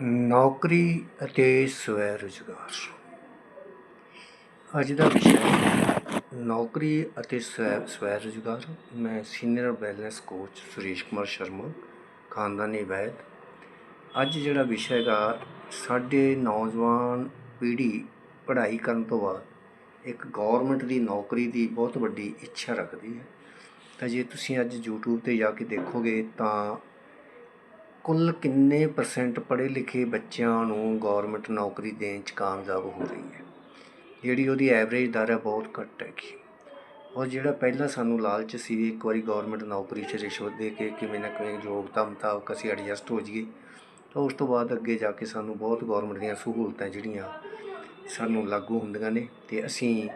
ਨੌਕਰੀ ਅਤੇ ਸਵੈ ਰੁਜ਼ਗਾਰ। ਅੱਜ ਦਾ ਵਿਸ਼ਾ ਨੌਕਰੀ ਅਤੇ ਸਵੈ ਸਵੈ ਰੁਜ਼ਗਾਰ। ਮੈਂ senior wellness coach Suresh Kumar Sharma, ਖਾਨਦਾਨੀ ਵੈਦ। ਅੱਜ ਜਿਹੜਾ ਵਿਸ਼ਾ ਹੈਗਾ, ਸਾਡੇ ਨੌਜਵਾਨ ਪੀੜ੍ਹੀ ਪੜ੍ਹਾਈ ਕਰਨ ਤੋਂ ਬਾਅਦ ਇੱਕ ਗਵਰਨਮੈਂਟ ਦੀ ਨੌਕਰੀ ਦੀ ਬਹੁਤ ਵੱਡੀ ਇੱਛਾ ਰੱਖਦੀ ਹੈ। ਤਾਂ ਜੇ ਤੁਸੀਂ ਅੱਜ YouTube ਤੇ ਜਾ ਕੇ ਦੇਖੋਗੇ ਤਾਂ ਕੁੱਲ ਕਿੰਨੇ ਪਰਸੈਂਟ ਪੜ੍ਹੇ ਲਿਖੇ ਬੱਚਿਆਂ ਨੂੰ ਗੌਰਮੈਂਟ ਨੌਕਰੀ ਦੇਣ 'ਚ ਕਾਮਯਾਬ ਹੋ ਰਹੀ ਹੈ? ਜਿਹੜੀ ਉਹਦੀ ਐਵਰੇਜ ਦਰ ਹੈ ਬਹੁਤ ਘੱਟ ਹੈਗੀ। ਔਰ ਜਿਹੜਾ ਪਹਿਲਾਂ ਸਾਨੂੰ ਲਾਲਚ ਸੀ ਇੱਕ ਵਾਰੀ ਗੌਰਮੈਂਟ ਨੌਕਰੀ 'ਚ ਰਿਸ਼ਵਤ ਦੇ ਕੇ ਕਿਵੇਂ ਨਾ ਕਿਵੇਂ ਯੋਗਤਾ ਮੁਤਾਬਕ ਅਸੀਂ ਐਡਜਸਟ ਹੋ ਜਾਈਏ, ਤਾਂ ਉਸ ਤੋਂ ਬਾਅਦ ਅੱਗੇ ਜਾ ਕੇ ਸਾਨੂੰ ਬਹੁਤ ਗੌਰਮੈਂਟ ਦੀਆਂ ਸਹੂਲਤਾਂ ਜਿਹੜੀਆਂ ਸਾਨੂੰ ਲਾਗੂ ਹੁੰਦੀਆਂ ਨੇ ਤੇ ਅਸੀਂ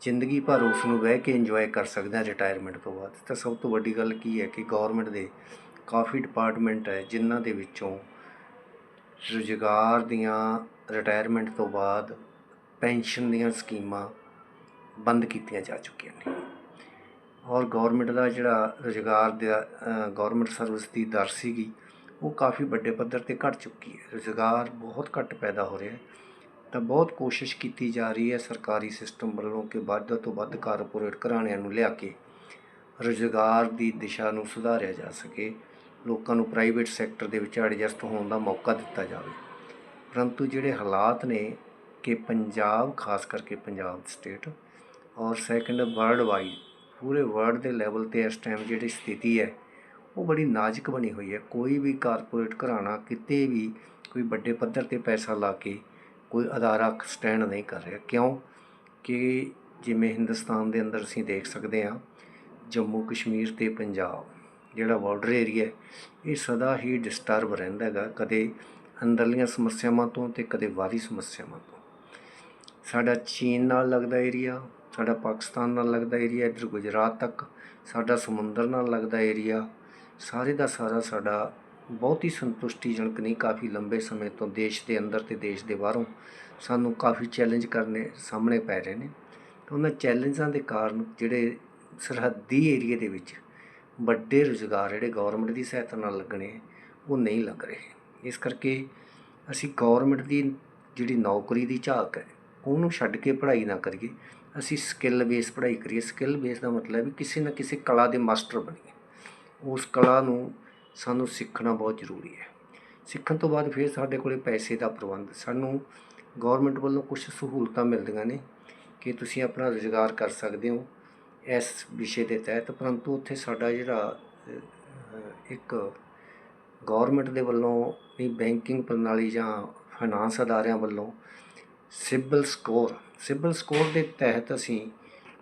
ਜ਼ਿੰਦਗੀ ਭਰ ਉਸ ਨੂੰ ਬਹਿ ਕੇ ਇੰਜੋਏ ਕਰ ਸਕਦੇ ਹਾਂ ਰਿਟਾਇਰਮੈਂਟ ਤੋਂ ਬਾਅਦ। ਤਾਂ ਸਭ ਤੋਂ ਵੱਡੀ ਗੱਲ ਕੀ ਹੈ ਕਿ ਗਵਰਨਮੈਂਟ ਦੇ ਕਾਫੀ ਡਿਪਾਰਟਮੈਂਟ ਹੈ ਜਿਨ੍ਹਾਂ ਦੇ ਵਿੱਚੋਂ ਰੁਜ਼ਗਾਰ ਦੀਆਂ ਰਿਟਾਇਰਮੈਂਟ ਤੋਂ ਬਾਅਦ ਪੈਨਸ਼ਨ ਦੀਆਂ ਸਕੀਮਾਂ ਬੰਦ ਕੀਤੀਆਂ ਜਾ ਚੁੱਕੀਆਂ ਨੇ। ਔਰ ਗਵਰਨਮੈਂਟ ਦਾ ਜਿਹੜਾ ਰੁਜ਼ਗਾਰ ਦਾ ਗਵਰਨਮੈਂਟ ਸਰਵਿਸ ਦੀ ਦਰ ਸੀਗੀ, ਉਹ ਕਾਫੀ ਵੱਡੇ ਪੱਧਰ ਤੇ ਘਟ ਚੁੱਕੀ ਹੈ। ਰੁਜ਼ਗਾਰ ਬਹੁਤ ਘੱਟ ਪੈਦਾ ਹੋ ਰਿਹਾ ਹੈ। ਤਾਂ ਬਹੁਤ ਕੋਸ਼ਿਸ਼ ਕੀਤੀ ਜਾ ਰਹੀ ਹੈ ਸਰਕਾਰੀ ਸਿਸਟਮ ਵੱਲੋਂ ਕਿ ਵੱਧ ਤੋਂ ਵੱਧ ਕਾਰਪੋਰੇਟ ਘਰਾਣਿਆਂ ਨੂੰ ਲਿਆ ਕੇ ਰੁਜ਼ਗਾਰ ਦੀ ਦਿਸ਼ਾ ਨੂੰ ਸੁਧਾਰਿਆ ਜਾ ਸਕੇ। ਲੋਕਾਂ ਨੂੰ ਪ੍ਰਾਈਵੇਟ ਸੈਕਟਰ ਦੇ ਵਿੱਚ ਐਡਜਸਟ ਹੋਣ ਦਾ ਮੌਕਾ ਦਿੱਤਾ ਜਾਵੇ। ਪਰੰਤੂ ਜਿਹੜੇ ਹਾਲਾਤ ਨੇ ਕਿ ਪੰਜਾਬ, ਖਾਸ ਕਰਕੇ ਪੰਜਾਬ ਸਟੇਟ ਔਰ ਸੈਕੰਡ ਵਰਲਡ ਵਾਈਡ ਪੂਰੇ ਵਰਲਡ ਦੇ ਲੈਵਲ ਤੇ ਇਸ ਟਾਈਮ ਜਿਹੜੀ ਸਥਿਤੀ ਹੈ, ਉਹ ਬੜੀ ਨਾਜ਼ੁਕ ਬਣੀ ਹੋਈ ਹੈ। ਕੋਈ ਵੀ ਕਾਰਪੋਰੇਟ ਘਰਾਣਾ, ਕਿਤੇ ਵੀ ਕੋਈ ਵੱਡੇ ਪੱਧਰ ਤੇ ਪੈਸਾ ਲਾ ਕੇ ਕੋਈ ਅਦਾਰਾ ਸਟੈਂਡ ਨਹੀਂ ਕਰ ਰਿਹਾ। ਕਿਉਂ? ਕਿ ਜਿਵੇਂ ਹਿੰਦੁਸਤਾਨ ਦੇ ਅੰਦਰ ਅਸੀਂ ਦੇਖ ਸਕਦੇ ਹਾਂ ਜੰਮੂ ਕਸ਼ਮੀਰ ਤੇ ਪੰਜਾਬ ਜਿਹੜਾ ਬਾਰਡਰ ਏਰੀਆ ਇਹ ਸਦਾ ਹੀ ਡਿਸਟਰਬ ਰਹਿੰਦਾ ਹੈਗਾ, ਕਦੇ ਅੰਦਰਲੀਆਂ ਸਮੱਸਿਆਵਾਂ ਤੋਂ ਤੇ ਕਦੇ ਬਾਹਰੀ ਸਮੱਸਿਆਵਾਂ ਤੋਂ। ਸਾਡਾ ਚੀਨ ਨਾਲ ਲੱਗਦਾ ਏਰੀਆ ਸਾਡਾ ਪਾਕਿਸਤਾਨ ਨਾਲ ਲੱਗਦਾ ਏਰੀਆ ਇੱਧਰ ਗੁਜਰਾਤ ਤੱਕ, ਸਾਡਾ ਸਮੁੰਦਰ ਨਾਲ ਲੱਗਦਾ ਏਰੀਆ ਸਾਰੇ ਦਾ ਸਾਰਾ ਸਾਡਾ ਬਹੁਤ ਹੀ ਸੰਤੁਸ਼ਟੀਜਨਕ ਨਹੀਂ, ਕਾਫੀ ਲੰਬੇ ਸਮੇਂ ਤੋਂ ਦੇਸ਼ ਦੇ ਅੰਦਰ ਤੇ ਦੇਸ਼ ਦੇ ਬਾਹਰੋਂ ਸਾਨੂੰ ਕਾਫੀ ਚੈਲੰਜ ਕਰਨੇ ਸਾਹਮਣੇ ਪੈ ਰਹੇ ਨੇ। ਉਹਨਾਂ ਚੈਲੰਜਾਂ ਦੇ ਕਾਰਨ ਜਿਹੜੇ ਸਰਹੱਦੀ ਏਰੀਏ ਦੇ ਵਿੱਚ ਵੱਡੇ ਰੁਜ਼ਗਾਰ ਜਿਹੜੇ ਗੌਰਮੈਂਟ ਦੀ ਸਹਾਇਤਾ ਨਾਲ ਲੱਗਣੇ, ਉਹ ਨਹੀਂ ਲੱਗ ਰਹੇ। ਇਸ ਕਰਕੇ ਅਸੀਂ ਗੌਰਮੈਂਟ ਦੀ ਜਿਹੜੀ ਨੌਕਰੀ ਦੀ ਝਾਕ ਹੈ, ਉਹਨੂੰ ਛੱਡ ਕੇ ਪੜ੍ਹਾਈ ਨਾ ਕਰੀਏ। ਅਸੀਂ ਸਕਿੱਲ ਬੇਸ ਪੜ੍ਹਾਈ ਕਰੀਏ। ਸਕਿੱਲ ਬੇਸ ਦਾ ਮਤਲਬ ਵੀ ਕਿਸੇ ਨਾ ਕਿਸੇ ਕਲਾ ਦੇ ਮਾਸਟਰ ਬਣੀਏ। ਉਸ ਕਲਾ ਨੂੰ ਸਾਨੂੰ ਸਿੱਖਣਾ ਬਹੁਤ ਜ਼ਰੂਰੀ ਹੈ। ਸਿੱਖਣ ਤੋਂ ਬਾਅਦ ਫਿਰ ਸਾਡੇ ਕੋਲੇ ਪੈਸੇ ਦਾ ਪ੍ਰਬੰਧ। ਸਾਨੂੰ ਗਵਰਨਮੈਂਟ ਵੱਲੋਂ ਕੁਝ ਸਹੂਲਤਾਂ ਮਿਲਦੀਆਂ ਨੇ ਕਿ ਤੁਸੀਂ ਆਪਣਾ ਰੁਜ਼ਗਾਰ ਕਰ ਸਕਦੇ ਹੋ। ਇਸ ਵਿਸ਼ੇ ਦੇ ਤਹਿਤ, ਪਰੰਤੂ ਉੱਥੇ ਸਾਡਾ ਜਿਹੜਾ ਇੱਕ ਗੌਰਮੈਂਟ ਦੇ ਵੱਲੋਂ ਵੀ ਬੈਂਕਿੰਗ ਪ੍ਰਣਾਲੀ ਜਾਂ ਫਾਈਨਾਂਸ ਅਦਾਰਿਆਂ ਵੱਲੋਂ ਸਿਬਲ ਸਕੋਰ ਸਿਬਲ ਸਕੋਰ ਦੇ ਤਹਿਤ ਅਸੀਂ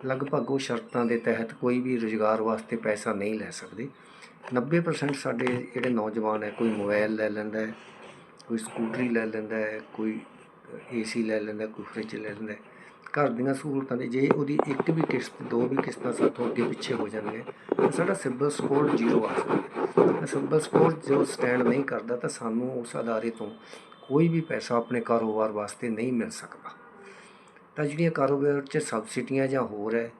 ਲਗਭਗ ਉਹ ਸ਼ਰਤਾਂ ਦੇ ਤਹਿਤ ਕੋਈ ਵੀ ਰੁਜ਼ਗਾਰ ਵਾਸਤੇ ਪੈਸਾ ਨਹੀਂ ਲੈ ਸਕਦੇ 90% ਸਾਡੇ ਜਿਹੜੇ ਨੌਜਵਾਨ ਹੈ, ਕੋਈ ਮੋਬਾਈਲ ਲੈ ਲੈਂਦਾ ਹੈ, ਕੋਈ ਸਕੂਟਰੀ ਲੈ ਲੈਂਦਾ ਹੈ, ਕੋਈ ਏਸੀ ਲੈ ਲੈਂਦਾ ਕੋਈ ਫ੍ਰਿਜ ਲੈ ਲੈਂਦਾ ਹੈ। ਘਰ ਦੀਆਂ ਸਹੂਲਤਾਂ ਦੇ ਜੇ ਉਹਦੀ ਇੱਕ ਵੀ ਕਿਸ਼ਤ, ਦੋ ਵੀ ਕਿਸ਼ਤਾਂ ਸਾਥੋਂ ਅੱਗੇ ਪਿੱਛੇ ਹੋ ਜਾਂਦੀਆਂ ਤਾਂ ਸਾਡਾ ਸਿਬਲ ਸਕੋਰ ਜ਼ੀਰੋ ਆ ਸਕਦਾ ਸਿਬਲ ਸਕੋਰ ਜੋ ਸਟੈਂਡ ਨਹੀਂ ਕਰਦਾ, ਤਾਂ ਸਾਨੂੰ ਉਸ ਅਦਾਰੇ ਤੋਂ ਕੋਈ ਵੀ ਪੈਸਾ ਆਪਣੇ ਕਾਰੋਬਾਰ ਵਾਸਤੇ ਨਹੀਂ ਮਿਲ ਸਕਦਾ। ਤਾਂ ਜਿਹੜੀਆਂ ਕਾਰੋਬਾਰ 'ਚ ਸਬਸਿਡੀਆਂ ਜਾਂ ਹੋਰ ਹੈ,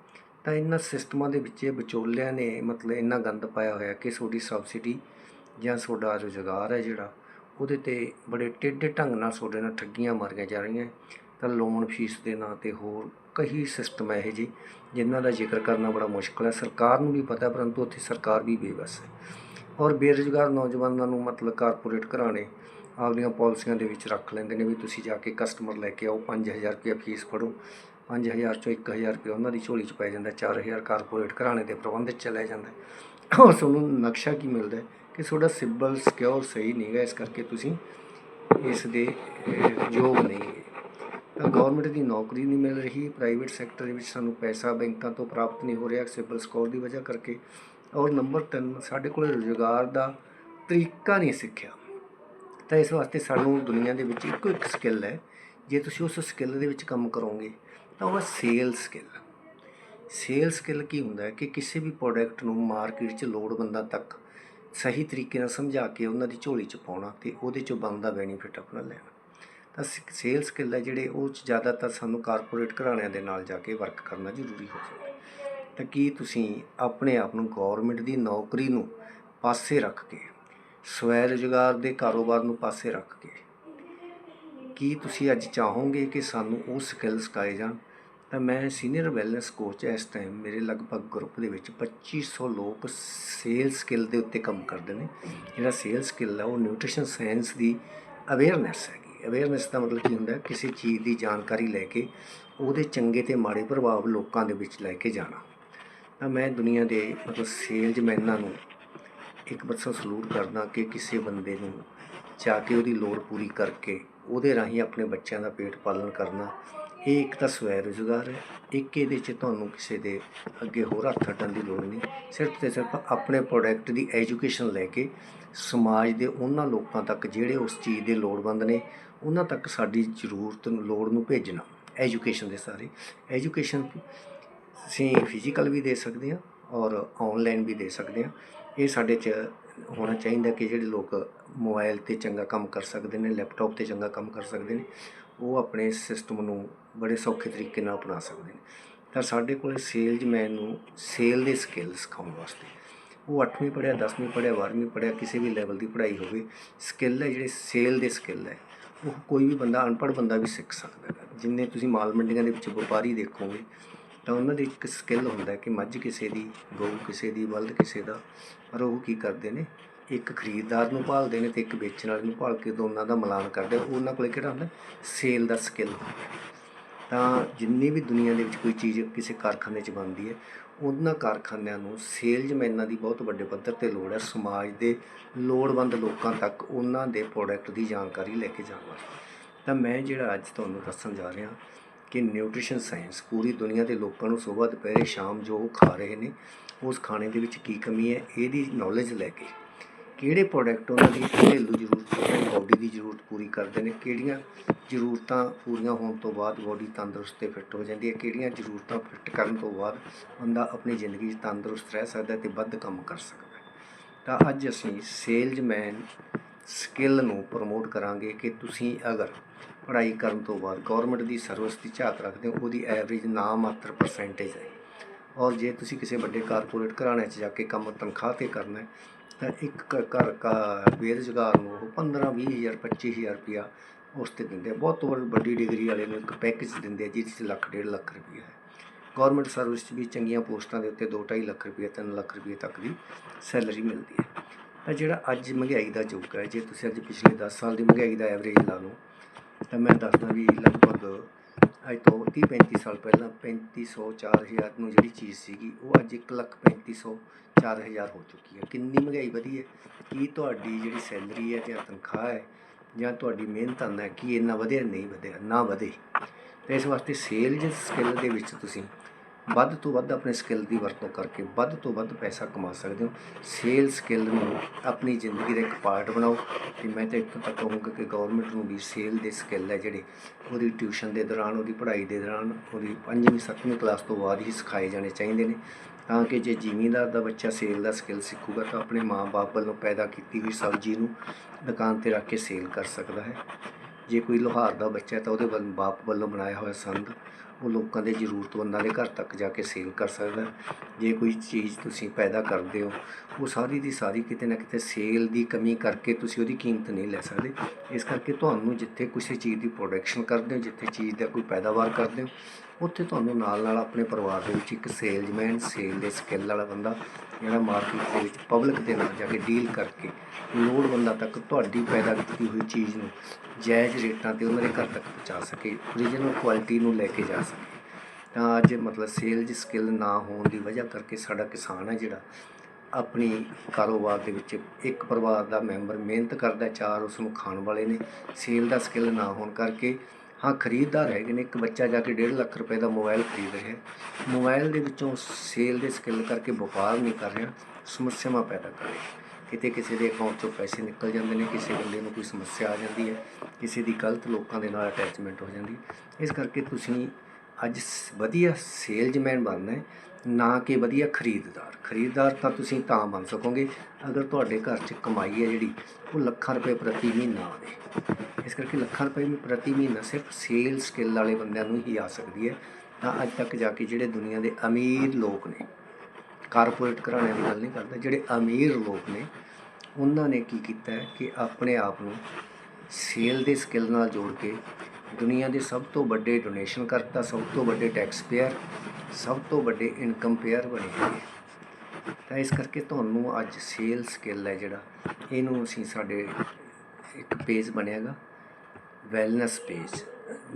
ਤਾਂ ਇਹਨਾਂ ਸਿਸਟਮਾਂ ਦੇ ਵਿੱਚ ਵਿਚੋਲਿਆਂ ਨੇ ਮਤਲਬ ਇੰਨਾ ਗੰਦ ਪਾਇਆ ਹੋਇਆ ਕਿ ਤੁਹਾਡੀ ਸਬਸਿਡੀ ਜਾਂ ਤੁਹਾਡਾ ਰੁਜ਼ਗਾਰ ਹੈ ਜਿਹੜਾ, ਉਹਦੇ ਤੇ ਬੜੇ ਟੇਢੇ ਢੰਗ ਨਾਲ ਤੁਹਾਡੇ ਨਾਲ ਠੱਗੀਆਂ ਮਾਰੀਆਂ ਜਾ ਰਹੀਆਂ। ਤਾਂ ਲੋਨ ਫੀਸ ਦੇ ਨਾਂ ਤੇ ਹੋਰ ਕਈ ਸਿਸਟਮ ਹੈ ਇਹ ਜੀ ਜਿਨ੍ਹਾਂ ਦਾ ਜ਼ਿਕਰ ਕਰਨਾ ਬੜਾ ਮੁਸ਼ਕਲ ਹੈ। ਸਰਕਾਰ ਨੂੰ ਵੀ ਪਤਾ ਪਰੰਤੂ ਉੱਥੇ ਸਰਕਾਰ ਵੀ ਬੇਵਸ ਹੈ। ਔਰ ਬੇਰੁਜ਼ਗਾਰ ਨੌਜਵਾਨਾਂ ਨੂੰ ਮਤਲਬ ਕਾਰਪੋਰੇਟ ਘਰਾਣੇ ਆਪਦੀਆਂ ਪਾਲਿਸੀਆਂ ਦੇ ਵਿੱਚ ਰੱਖ ਲੈਂਦੇ ਨੇ ਵੀ ਤੁਸੀਂ ਜਾ ਕੇ ਕਸਟਮਰ ਲੈ ਕੇ ਆਓ 5000 ਰੁਪਏ ਫੀਸ ਫੜੋ। 5000 ਚੋਂ 1000 ਰੁਪਏ ਉਹਨਾਂ ਦੀ ਝੋਲੀ 'ਚ ਪੈ ਜਾਂਦਾ 4000 ਕਾਰਪੋਰੇਟ ਘਰਾਣੇ ਦੇ ਪ੍ਰਬੰਧ 'ਚ ਚਲਾ ਜਾਂਦਾ ਔਰ ਤੁਹਾਨੂੰ ਨਕਸ਼ਾ ਕੀ ਮਿਲਦਾ ਕਿ ਤੁਹਾਡਾ ਸਿਬਲ ਸਿਕਿਉਰ ਸਹੀ ਨਹੀਂ ਹੈ ਇਸ ਕਰਕੇ ਤੁਸੀਂ ਇਸ ਦੇ ਯੋਗ ਨਹੀਂ ਗਵਰਨਮੈਂਟ ਦੀ ਨੌਕਰੀ ਨਹੀਂ ਮਿਲ ਰਹੀ ਪ੍ਰਾਈਵੇਟ ਸੈਕਟਰ ਦੇ ਵਿੱਚ ਸਾਨੂੰ ਪੈਸਾ ਬੈਂਕਾਂ ਤੋਂ ਪ੍ਰਾਪਤ ਨਹੀਂ ਹੋ ਰਿਹਾ ਸਿਬਲ ਸਕੋਰ ਦੀ ਵਜ੍ਹਾ ਕਰਕੇ। ਔਰ ਨੰਬਰ 3 ਸਾਡੇ ਕੋਲ ਰੁਜ਼ਗਾਰ ਦਾ ਤਰੀਕਾ ਨਹੀਂ ਸਿੱਖਿਆ। ਤਾਂ ਇਸ ਵਾਸਤੇ ਸਾਨੂੰ ਦੁਨੀਆ ਦੇ ਵਿੱਚ ਇੱਕੋ ਇੱਕ ਸਕਿੱਲ ਹੈ। ਜੇ ਤੁਸੀਂ ਉਸ ਸਕਿੱਲ ਦੇ ਵਿੱਚ ਕੰਮ ਕਰੋਗੇ, ਤਾਂ ਉਹ ਹੈ ਸੇਲ ਸਕਿੱਲ ਸੇਲ ਸਕਿੱਲ ਕੀ ਹੁੰਦਾ ਹੈ ਕਿ ਕਿਸੇ ਵੀ ਪ੍ਰੋਡਕਟ ਨੂੰ ਮਾਰਕੀਟ 'ਚ ਲੋੜਵੰਦਾਂ ਤੱਕ ਸਹੀ ਤਰੀਕੇ ਨਾਲ ਸਮਝਾ ਕੇ ਉਹਨਾਂ ਦੀ ਝੋਲੀ 'ਚ ਪਾਉਣਾ ਤੇ ਉਹਦੇ 'ਚੋਂ ਬਣਦਾ ਬੈਨੀਫਿਟ ਆਪਣਾ ਲੈਣਾ। ਤਾਂ ਸੇਲ ਸਕਿੱਲ ਹੈ ਜਿਹੜੇ ਉਹ 'ਚ ਜ਼ਿਆਦਾਤਰ ਸਾਨੂੰ ਕਾਰਪੋਰੇਟ ਘਰਾਣਿਆਂ ਦੇ ਨਾਲ ਜਾ ਕੇ ਵਰਕ ਕਰਨਾ ਜ਼ਰੂਰੀ ਹੋ ਜਾਂਦਾ ਤਾਂ ਕੀ ਤੁਸੀਂ ਆਪਣੇ ਆਪ ਨੂੰ ਗਵਰਨਮੈਂਟ ਦੀ ਨੌਕਰੀ ਨੂੰ ਪਾਸੇ ਰੱਖ ਕੇ, ਸਵੈ ਰੁਜ਼ਗਾਰ ਦੇ ਕਾਰੋਬਾਰ ਨੂੰ ਪਾਸੇ ਰੱਖ ਕੇ, ਕੀ ਤੁਸੀਂ ਅੱਜ ਚਾਹੋਗੇ ਕਿ ਸਾਨੂੰ ਉਹ ਸਕਿੱਲ ਸਿਖਾਏ ਜਾਣ? ਤਾਂ ਮੈਂ ਸੀਨੀਅਰ ਵੈਲਨੈਸ ਕੋਚ ਇਸ ਟਾਈਮ ਮੇਰੇ ਲਗਭਗ ਗਰੁੱਪ ਦੇ ਵਿੱਚ 2500 ਲੋਕ ਸੇਲ ਸਕਿੱਲ ਦੇ ਉੱਤੇ ਕੰਮ ਕਰਦੇ ਨੇ। ਜਿਹੜਾ ਸੇਲ ਸਕਿੱਲ ਹੈ ਉਹ ਨਿਊਟ੍ਰੀਸ਼ਨ ਸਾਇੰਸ ਦੀ ਅਵੇਅਰਨੈਸ ਹੈ। ਅਵੇਅਰਨੈਸ ਦਾ ਮਤਲਬ ਕੀ ਹੁੰਦਾ ਕਿਸੇ ਚੀਜ਼ ਦੀ ਜਾਣਕਾਰੀ ਲੈ ਕੇ ਉਹਦੇ ਚੰਗੇ ਤੇ ਮਾੜੇ ਪ੍ਰਭਾਵ ਲੋਕਾਂ ਦੇ ਵਿੱਚ ਲੈ ਕੇ ਜਾਣਾ। ਤਾਂ ਮੈਂ ਦੁਨੀਆ ਦੇ ਮਤਲਬ ਸੇਲਜ਼ਮੈਨਾਂ ਨੂੰ ਇੱਕ ਪਾਸੋਂ ਸਲੂਟ ਕਰਦਾ ਕਿ ਕਿਸੇ ਬੰਦੇ ਨੂੰ ਜਾ ਕੇ ਉਹਦੀ ਲੋੜ ਪੂਰੀ ਕਰਕੇ ਉਹਦੇ ਰਾਹੀਂ ਆਪਣੇ ਬੱਚਿਆਂ ਦਾ ਪੇਟ ਪਾਲਣ ਕਰਨਾ, ਇਹ ਇੱਕ ਤਾਂ ਸਵੈ ਰੁਜ਼ਗਾਰ ਹੈ। ਇੱਕ ਇਹਦੇ 'ਚ ਤੁਹਾਨੂੰ ਕਿਸੇ ਦੇ ਅੱਗੇ ਹੋਰ ਹੱਥ ਅੱਡਣ ਦੀ ਲੋੜ ਨਹੀਂ। ਸਿਰਫ ਤੇ ਸਿਰਫ ਆਪਣੇ ਪ੍ਰੋਡਕਟ ਦੀ ਐਜੂਕੇਸ਼ਨ ਲੈ ਕੇ ਸਮਾਜ ਦੇ ਉਹਨਾਂ ਲੋਕਾਂ ਤੱਕ ਜਿਹੜੇ ਉਸ ਚੀਜ਼ ਦੇ ਲੋੜਵੰਦ ਨੇ ਉਹਨਾਂ ਤੱਕ ਸਾਡੀ ਜ਼ਰੂਰਤ ਨੂੰ, ਲੋੜ ਨੂੰ ਭੇਜਣਾ ਐਜੂਕੇਸ਼ਨ ਦੇ ਸਾਰੇ। ਐਜੂਕੇਸ਼ਨ ਅਸੀਂ ਫਿਜ਼ੀਕਲ ਵੀ ਦੇ ਸਕਦੇ ਹਾਂ ਔਰ ਆਨਲਾਈਨ ਵੀ ਦੇ ਸਕਦੇ ਹਾਂ। ਇਹ ਸਾਡੇ 'ਚ ਹੋਣਾ ਚਾਹੀਦਾ ਕਿ ਜਿਹੜੇ ਲੋਕ ਮੋਬਾਈਲ ਤੇ ਚੰਗਾ ਕੰਮ ਕਰ ਸਕਦੇ ਨੇ ਲੈਪਟਾਪ ਤੇ ਚੰਗਾ ਕੰਮ ਕਰ ਸਕਦੇ ਨੇ, ਉਹ ਆਪਣੇ ਸਿਸਟਮ ਨੂੰ ਬੜੇ ਸੌਖੇ ਤਰੀਕੇ ਨਾਲ ਅਪਣਾ ਸਕਦੇ ਨੇ। ਤਾਂ ਸਾਡੇ ਕੋਲ ਸੇਲਜ਼ਮੈਨ ਨੂੰ ਸੇਲ ਦੇ ਸਕਿੱਲ ਸਿਖਾਉਣ ਵਾਸਤੇ, ਉਹ 8ਵੀਂ ਪੜ੍ਹਿਆ 10ਵੀਂ ਪੜ੍ਹਿਆ 12ਵੀਂ ਪੜ੍ਹਿਆ, ਕਿਸੇ ਵੀ ਲੈਵਲ ਦੀ ਪੜ੍ਹਾਈ ਹੋਵੇ ਸਕਿੱਲ ਹੈ ਜਿਹੜੇ ਸੇਲ ਦੇ ਸਕਿੱਲ ਹੈ। ਉਹ ਕੋਈ ਵੀ ਬੰਦਾ, ਅਨਪੜ੍ਹ ਬੰਦਾ ਵੀ ਸਿੱਖ ਸਕਦਾ ਹੈ। ਜਿੰਨੇ ਤੁਸੀਂ ਮਾਲ ਮੰਡੀਆਂ ਦੇ ਵਿੱਚ ਵਪਾਰੀ ਦੇਖੋਗੇ, ਤਾਂ ਉਹਨਾਂ ਦੀ ਇੱਕ ਸਕਿੱਲ ਹੁੰਦਾ ਕਿ ਮੱਝ ਕਿਸੇ ਦੀ, ਗਊ ਕਿਸੇ ਦੀ, ਬਲਦ ਕਿਸੇ ਦਾ। ਪਰ ਉਹ ਕੀ ਕਰਦੇ ਨੇ? ਇੱਕ ਖਰੀਦਦਾਰ ਨੂੰ ਭਾਲਦੇ ਨੇ ਤੇ ਇੱਕ ਵੇਚਣ ਵਾਲੇ ਨੂੰ ਭਾਲ ਕੇ ਦੋਨਾਂ ਦਾ ਮਿਲਾਨ ਕਰਦੇ ਉਹਨਾਂ ਕੋਲੇ ਕਿਹੜਾ ਹੁੰਦਾ? ਸੇਲ ਦਾ ਸਕਿੱਲ ਹੁੰਦਾ ਤਾਂ ਜਿੰਨੀ ਵੀ ਦੁਨੀਆ ਦੇ ਵਿੱਚ ਕੋਈ ਚੀਜ਼ ਕਿਸੇ ਕਾਰਖਾਨੇ 'ਚ ਬਣਦੀ ਹੈ ਉਹਨਾਂ ਕਾਰਖਾਨਿਆਂ ਨੂੰ ਸੇਲਜ਼ਮੈਨਾਂ ਦੀ ਬਹੁਤ ਵੱਡੇ ਪੱਧਰ ਤੇ ਲੋੜ ਹੈ। ਸਮਾਜ ਦੇ ਲੋੜਵੰਦ ਲੋਕਾਂ ਤੱਕ ਉਹਨਾਂ ਦੇ ਪ੍ਰੋਡਕਟ ਦੀ ਜਾਣਕਾਰੀ ਲੈ ਕੇ ਜਾਣ ਵਾਸਤੇ। ਤਾਂ ਮੈਂ ਜਿਹੜਾ ਅੱਜ ਤੁਹਾਨੂੰ ਦੱਸਣ ਜਾ ਰਿਹਾ ਕਿ ਨਿਊਟ੍ਰੀਸ਼ਨ ਸਾਇੰਸ ਪੂਰੀ ਦੁਨੀਆ ਦੇ ਲੋਕਾਂ ਨੂੰ ਸਵੇਰ ਦੁਪਹਿਰੇ ਸ਼ਾਮ ਜੋ ਉਹ ਖਾ ਰਹੇ ਨੇ, ਉਸ ਖਾਣੇ ਦੇ ਵਿੱਚ ਕੀ ਕਮੀ ਹੈ, ਇਹਦੀ ਨੌਲੇਜ ਲੈ ਕੇ ਕਿਹੜੇ ਪ੍ਰੋਡਕਟ ਉਹਨਾਂ ਦੀ ਘਰੇਲੂ ਜ਼ਰੂਰਤ ਬੋਡੀ ਦੀ ਜ਼ਰੂਰਤ ਪੂਰੀ ਕਰਦੇ ਨੇ, ਕਿਹੜੀਆਂ ਜ਼ਰੂਰਤਾਂ ਪੂਰੀਆਂ ਹੋਣ ਤੋਂ ਬਾਅਦ ਬੋਡੀ ਤੰਦਰੁਸਤ ਤੇ ਫਿੱਟ ਹੋ ਜਾਂਦੀ ਹੈ, ਕਿਹੜੀਆਂ ਜ਼ਰੂਰਤਾਂ ਫਿੱਟ ਕਰਨ ਤੋਂ ਬਾਅਦ ਬੰਦਾ ਆਪਣੀ ਜ਼ਿੰਦਗੀ 'ਚ ਤੰਦਰੁਸਤ ਰਹਿ ਸਕਦਾ ਤੇ ਵੱਧ ਕੰਮ ਕਰ ਸਕਦਾ ਤਾਂ ਅੱਜ ਅਸੀਂ ਸੇਲਜ਼ਮੈਨ ਸਕਿੱਲ ਨੂੰ ਪ੍ਰਮੋਟ ਕਰਾਂਗੇ ਕਿ ਤੁਸੀਂ ਅਗਰ ਪੜ੍ਹਾਈ ਕਰਨ ਤੋਂ ਬਾਅਦ ਗਵਰਨਮੈਂਟ ਦੀ ਸਰਵਿਸ ਦੀ ਝਾਕ ਰੱਖਦੇ ਹੋ, ਉਹਦੀ ਐਵਰੇਜ ਨਾ ਮਾਤਰ ਪਰਸੈਂਟੇਜ ਹੈ। ਔਰ ਜੇ ਤੁਸੀਂ ਕਿਸੇ ਵੱਡੇ ਕਾਰਪੋਰੇਟ ਘਰਾਣੇ 'ਚ ਜਾ ਕੇ ਕੰਮ ਤਨਖਾਹ ਤੇ ਕਰਨਾ ਇੱਕ ਘਰ ਕਾ ਬੇਰੁਜ਼ਗਾਰ ਨੂੰ ਉਹ 15 20000 25000 ਰੁਪਇਆ ਉਸ ਤੇ ਦਿੰਦੇ ਬਹੁਤ ਤੋਂ ਵੱਡੀ ਡਿਗਰੀ ਵਾਲੇ ਨੂੰ ਇੱਕ ਪੈਕੇਜ ਦਿੰਦੇ ਆ ਜਿਸ 'ਚ ਲੱਖ, ਡੇਢ ਲੱਖ ਰੁਪਇਆ ਹੈ। ਗਵਰਨਮੈਂਟ ਸਰਵਿਸ 'ਚ ਵੀ ਚੰਗੀਆਂ ਪੋਸਟਾਂ ਦੇ ਉੱਤੇ 2.5 ਲੱਖ ਰੁਪਏ 3 ਲੱਖ ਰੁਪਏ ਤੱਕ ਦੀ ਸੈਲਰੀ ਮਿਲਦੀ ਹੈ। ਤਾਂ ਜਿਹੜਾ ਅੱਜ ਮਹਿੰਗਾਈ ਦਾ ਯੁੱਗ ਹੈ, ਜੇ ਤੁਸੀਂ ਅੱਜ ਪਿਛਲੇ 10 ਸਾਲ ਦੀ ਮਹਿੰਗਾਈ ਦਾ ਐਵਰੇਜ ਲਾ ਲਓ, ਤਾਂ ਮੈਂ ਦੱਸਦਾ ਵੀ ਲਗਭਗ ਅੱਜ ਤੋਂ 30 35 ਸਾਲ ਪਹਿਲਾਂ 3500 4000 ਨੂੰ ਜਿਹੜੀ ਚੀਜ਼ ਸੀਗੀ, ਉਹ ਅੱਜ 1 ਲੱਖ 3500 4000 ਹੋ ਚੁੱਕੀ ਹੈ। ਕਿੰਨੀ ਮਹਿੰਗਾਈ ਵਧੀ ਹੈ? ਕੀ ਤੁਹਾਡੀ ਜਿਹੜੀ ਸੈਲਰੀ ਹੈ ਜਾਂ ਤਨਖਾਹ ਹੈ ਜਾਂ ਤੁਹਾਡੀ ਮਿਹਨਤ ਆਉਂਦਾ ਹੈ, ਕੀ ਇੰਨਾ ਵਧਿਆ ਨਹੀਂ ਵਧਿਆ? ਨਾ ਵਧੇ। ਤੇ ਇਸ ਵਾਸਤੇ ਸੇਲਜ਼ ਸਕਿੱਲ ਦੇ ਵਿੱਚ ਤੁਸੀਂ ਵੱਧ ਤੋਂ ਵੱਧ ਆਪਣੇ ਸਕਿੱਲ ਦੀ ਵਰਤੋਂ ਕਰਕੇ ਵੱਧ ਤੋਂ ਵੱਧ ਪੈਸਾ ਕਮਾ ਸਕਦੇ ਹੋ। ਸੇਲ ਸਕਿੱਲ ਨੂੰ ਆਪਣੀ ਜ਼ਿੰਦਗੀ ਦਾ ਇੱਕ ਪਾਰਟ ਬਣਾਓ। ਤੇ ਮੈਂ ਤਾਂ ਇੱਥੋਂ ਤੱਕ ਕਹੂੰਗਾ ਕਿ ਗਵਰਨਮੈਂਟ ਨੂੰ ਵੀ ਸੇਲ ਦੇ ਸਕਿੱਲ ਹੈ ਜਿਹੜੇ ਉਹਦੀ ਟਿਊਸ਼ਨ ਦੇ ਦੌਰਾਨ, ਉਹਦੀ ਪੜ੍ਹਾਈ ਦੇ ਦੌਰਾਨ, ਉਹਦੀ ਪੰਜਵੀਂ, ਸੱਤਵੀਂ ਕਲਾਸ ਤੋਂ ਬਾਅਦ ਹੀ ਸਿਖਾਏ ਜਾਣੇ ਚਾਹੀਦੇ ਨੇ। ਤਾਂ ਕਿ ਜੇ ਜ਼ਿਮੀਂਦਾਰ ਦਾ ਬੱਚਾ ਸੇਲ ਦਾ ਸਕਿੱਲ ਸਿੱਖੂਗਾ ਤਾਂ ਆਪਣੇ ਮਾਂ-ਬਾਪ ਵੱਲੋਂ ਪੈਦਾ ਕੀਤੀ ਹੋਈ ਸਬਜ਼ੀ ਨੂੰ ਦੁਕਾਨ ਤੇ ਰੱਖ ਕੇ ਸੇਲ ਕਰ ਸਕਦਾ ਹੈ। ਜੇ ਕੋਈ ਲੋਹਾਰ ਦਾ ਬੱਚਾ ਤਾਂ ਉਹਦੇ ਵੱਲ ਬਾਪ ਵੱਲੋਂ ਬਣਾਇਆ ਹੋਇਆ ਸੰਦ, ਉਹ ਲੋਕਾਂ ਦੇ ਜ਼ਰੂਰਤਮੰਦਾਂ ਦੇ ਘਰ ਤੱਕ ਜਾ ਕੇ ਸੇਲ ਕਰ ਸਕਦਾ ਜੇ ਕੋਈ ਚੀਜ਼ ਤੁਸੀਂ ਪੈਦਾ ਕਰਦੇ ਹੋ, ਉਹ ਸਾਰੀ ਦੀ ਸਾਰੀ ਕਿਤੇ ਨਾ ਕਿਤੇ ਸੇਲ ਦੀ ਕਮੀ ਕਰਕੇ ਤੁਸੀਂ ਉਹਦੀ ਕੀਮਤ ਨਹੀਂ ਲੈ ਸਕਦੇ। ਇਸ ਕਰਕੇ ਤੁਹਾਨੂੰ ਜਿੱਥੇ ਕਿਸੇ ਚੀਜ਼ ਦੀ ਪ੍ਰੋਡਕਸ਼ਨ ਕਰਦੇ ਹੋ, ਜਿੱਥੇ ਚੀਜ਼ ਦਾ ਕੋਈ ਪੈਦਾਵਾਰ ਕਰਦੇ ਹੋ ਉੱਥੇ ਤੁਹਾਨੂੰ ਨਾਲ ਨਾਲ ਆਪਣੇ ਪਰਿਵਾਰ ਦੇ ਵਿੱਚ ਇੱਕ ਸੇਲਜ਼ਮੈਨ ਸੇਲ ਦੇ ਸਕਿੱਲ ਵਾਲਾ ਬੰਦਾ, ਜਿਹੜਾ ਮਾਰਕੀਟ ਦੇ ਵਿੱਚ ਪਬਲਿਕ ਦੇ ਨਾਲ ਜਾ ਕੇ ਡੀਲ ਕਰਕੇ ਲੋੜਵੰਦਾਂ ਤੱਕ ਤੁਹਾਡੀ ਪੈਦਾ ਕੀਤੀ ਹੋਈ ਚੀਜ਼ ਨੂੰ ਜਾਇਜ਼ ਰੇਟਾਂ ਤੇ ਉਹਨਾਂ ਦੇ ਘਰ ਤੱਕ ਪਹੁੰਚਾ ਸਕੇ ਓਰੀਜਨਲ ਕੁਆਲਿਟੀ ਨੂੰ ਲੈ ਕੇ ਜਾ ਸਕੇ। ਤਾਂ ਅੱਜ ਮਤਲਬ ਸੇਲਜ਼ ਸਕਿੱਲ ਨਾ ਹੋਣ ਦੀ ਵਜ੍ਹਾ ਕਰਕੇ ਸਾਡਾ ਕਿਸਾਨ ਹੈ ਜਿਹੜਾ ਆਪਣੀ ਕਾਰੋਬਾਰ ਦੇ ਵਿੱਚ ਇੱਕ ਪਰਿਵਾਰ ਦਾ ਮੈਂਬਰ ਮਿਹਨਤ ਕਰਦਾ, ਚਾਰ ਉਸ ਨੂੰ ਖਾਣ ਵਾਲੇ ਨੇ। ਸੇਲ ਦਾ ਸਕਿੱਲ ਨਾ ਹੋਣ ਕਰਕੇ ਹਾਂ, ਖਰੀਦਦਾਰ ਹੈਗੇ ਨੇ। ਇੱਕ ਬੱਚਾ ਜਾ ਕੇ 1.5 ਲੱਖ ਰੁਪਏ ਦਾ ਮੋਬਾਈਲ ਖਰੀਦ ਰਿਹਾ। ਹੈ ਮੋਬਾਈਲ ਦੇ ਵਿੱਚੋਂ ਸੇਲ ਦੇ ਸਕਿੱਲ ਕਰਕੇ ਵਪਾਰ ਨਹੀਂ ਕਰ ਰਿਹਾ। ਸਮੱਸਿਆਵਾਂ ਪੈਦਾ ਕਰ ਰਿਹਾ। ਕਿਤੇ ਕਿਸੇ ਦੇ ਅਕਾਊਂਟ ਚੋਂ ਪੈਸੇ ਨਿਕਲ ਜਾਂਦੇ ਨੇ, ਕਿਸੇ ਬੰਦੇ ਨੂੰ ਕੋਈ ਸਮੱਸਿਆ ਆ ਜਾਂਦੀ ਹੈ, ਕਿਸੇ ਦੀ ਗਲਤ ਲੋਕਾਂ ਦੇ ਨਾਲ ਅਟੈਚਮੈਂਟ ਹੋ ਜਾਂਦੀ ਇਸ ਕਰਕੇ ਤੁਸੀਂ ਅੱਜ ਸ- ਵਧੀਆ ਸੇਲਜ਼ਮੈਨ ਬਣਨਾ ਹੈ, ਨਾ ਕਿ ਵਧੀਆ ਖਰੀਦਦਾਰ। ਖਰੀਦਦਾਰ ਤਾਂ ਤੁਸੀਂ ਤਾਂ ਬਣ ਸਕੋਗੇ, ਅਗਰ ਤੁਹਾਡੇ ਘਰ 'ਚ ਕਮਾਈ ਹੈ ਜਿਹੜੀ, ਉਹ ਲੱਖਾਂ ਰੁਪਏ ਪ੍ਰਤੀ ਮਹੀਨਾ ਆਵੇ। ਇਸ ਕਰਕੇ ਲੱਖਾਂ ਰੁਪਏ ਵੀ ਪ੍ਰਤੀ ਮਹੀਨਾ ਸਿਰਫ ਸੇਲ ਸਕਿੱਲ ਵਾਲੇ ਬੰਦਿਆਂ ਨੂੰ ਹੀ ਆ ਸਕਦੀ ਹੈ। ਤਾਂ ਅੱਜ ਤੱਕ ਜਾ ਕੇ ਜਿਹੜੇ ਦੁਨੀਆ ਦੇ ਅਮੀਰ ਲੋਕ ਨੇ, ਕਾਰਪੋਰੇਟ ਘਰਾਣਿਆਂ ਦੀ ਗੱਲ ਨਹੀਂ ਕਰਦਾ, ਜਿਹੜੇ ਅਮੀਰ ਲੋਕ ਨੇ, ਉਹਨਾਂ ਨੇ ਕੀ ਕੀਤਾ ਕਿ ਆਪਣੇ ਆਪ ਨੂੰ ਸੇਲ ਦੇ ਸਕਿੱਲ ਨਾਲ ਜੋੜ ਕੇ ਦੁਨੀਆ ਦੇ ਸਭ ਤੋਂ ਵੱਡੇ ਡੋਨੇਸ਼ਨ ਕਰਤਾ, ਸਭ ਤੋਂ ਵੱਡੇ ਟੈਕਸ ਪੇਅਰ ਸਭ ਤੋਂ ਵੱਡੇ ਇਨਕਮ ਪੇਅਰ ਬਣੇ ਹੈਗੇ ਤਾਂ ਇਸ ਕਰਕੇ ਤੁਹਾਨੂੰ ਅੱਜ ਸੇਲ ਸਕਿੱਲ ਹੈ ਜਿਹੜਾ, ਇਹਨੂੰ ਅਸੀਂ ਸਾਡੇ ਇੱਕ ਪੇਜ ਬਣਿਆਗਾ ਵੈਲਨੈਸ ਪੇਜ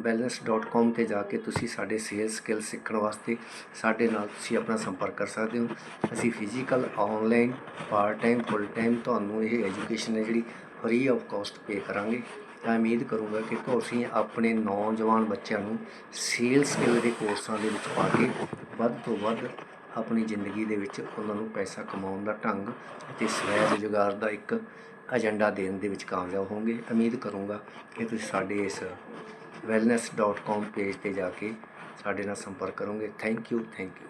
wellness.com ਤੇ ਜਾ ਕੇ ਤੁਸੀਂ ਸਾਡੇ ਸੇਲ ਸਕਿੱਲ ਸਿੱਖਣ ਵਾਸਤੇ ਸਾਡੇ ਨਾਲ ਤੁਸੀਂ ਆਪਣਾ ਸੰਪਰਕ ਕਰ ਸਕਦੇ ਹੋ। ਅਸੀਂ physical online part time full time ਤੁਹਾਨੂੰ ਇਹ ਐਜੂਕੇਸ਼ਨ ਹੈ ਜਿਹੜੀ ਫ੍ਰੀ ਆਫ ਕਾਸਟ ਪੇ ਕਰਾਂਗੇ। ਤਾਂ ਉਮੀਦ ਕਰੂੰਗਾ ਕਿ ਤੁਸੀਂ ਆਪਣੇ ਨੌਜਵਾਨ ਬੱਚਿਆਂ ਨੂੰ ਸੇਲ ਸਕਿੱਲ ਦੇ ਕੋਰਸਾਂ ਦੇ ਵਿੱਚ ਪਾ ਕੇ ਵੱਧ ਤੋਂ ਵੱਧ ਆਪਣੀ ਜ਼ਿੰਦਗੀ ਦੇ ਵਿੱਚ ਉਹਨਾਂ ਨੂੰ ਪੈਸਾ ਕਮਾਉਣ ਦਾ ਢੰਗ ਅਤੇ ਸਵੈ ਰੁਜ਼ਗਾਰ ਦਾ ਇੱਕ ਏਜੰਡਾ ਦੇਣ ਦੇ ਵਿੱਚ ਕਾਮਯਾਬ ਹੋਵੋਗੇ ਉਮੀਦ ਕਰੂੰਗਾ ਕਿ ਤੁਸੀਂ ਸਾਡੇ ਇਸ wellness.com ਪੇਜ ਤੇ ਜਾ ਕੇ ਸਾਡੇ ਨਾਲ ਸੰਪਰਕ ਕਰੋਗੇ ਥੈਂਕ ਯੂ ਥੈਂਕ ਯੂ